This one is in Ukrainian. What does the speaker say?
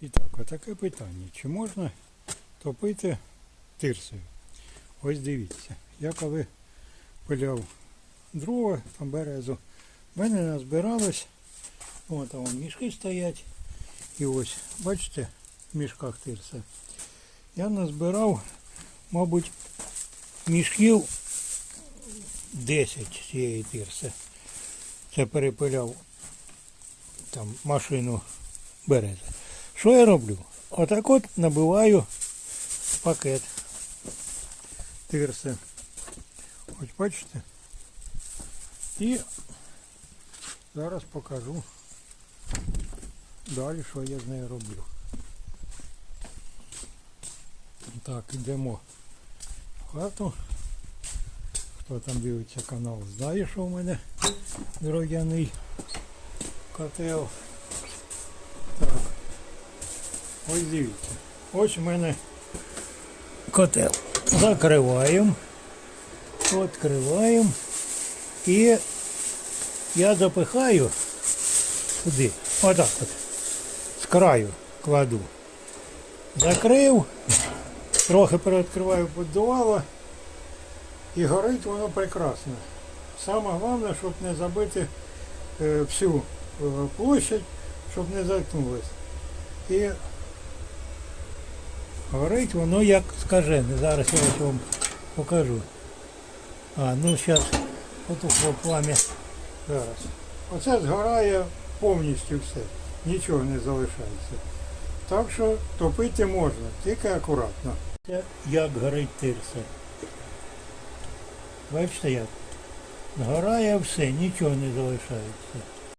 І так, отаке питання. Чи можна топити тирсою? Ось дивіться. Я коли пиляв дрова там березу, в мене назбиралось, от там мішки стоять. І ось, бачите, в мішках тирса. Я назбирав, мабуть, мішків 10 цієї тирси. Це перепиляв там машину берези. Що я роблю? Отак от набиваю пакет тирси. Ось бачите? І зараз покажу далі, що я з нею роблю. Так, йдемо в хату. Хто там дивиться канал, знає, що в мене дерев'яний котел. Ось дивіться. Ось у мене котел. Закриваємо. Відкриваємо. І я запихаю туди. Отак от. З краю кладу. Закрив. Трохи передкриваю поддувало. І горить воно прекрасно. Саме головне, щоб не забити е, всю е, площадь, щоб не заткнулось. І горить воно як скажене. Зараз я вам покажу. А, ну зараз потухло плам'я. Зараз. Оце згорає повністю все. Нічого не залишається. Так що топити можна, тільки акуратно. Це як горить тирса. Бачите як? Згорає все, нічого не залишається.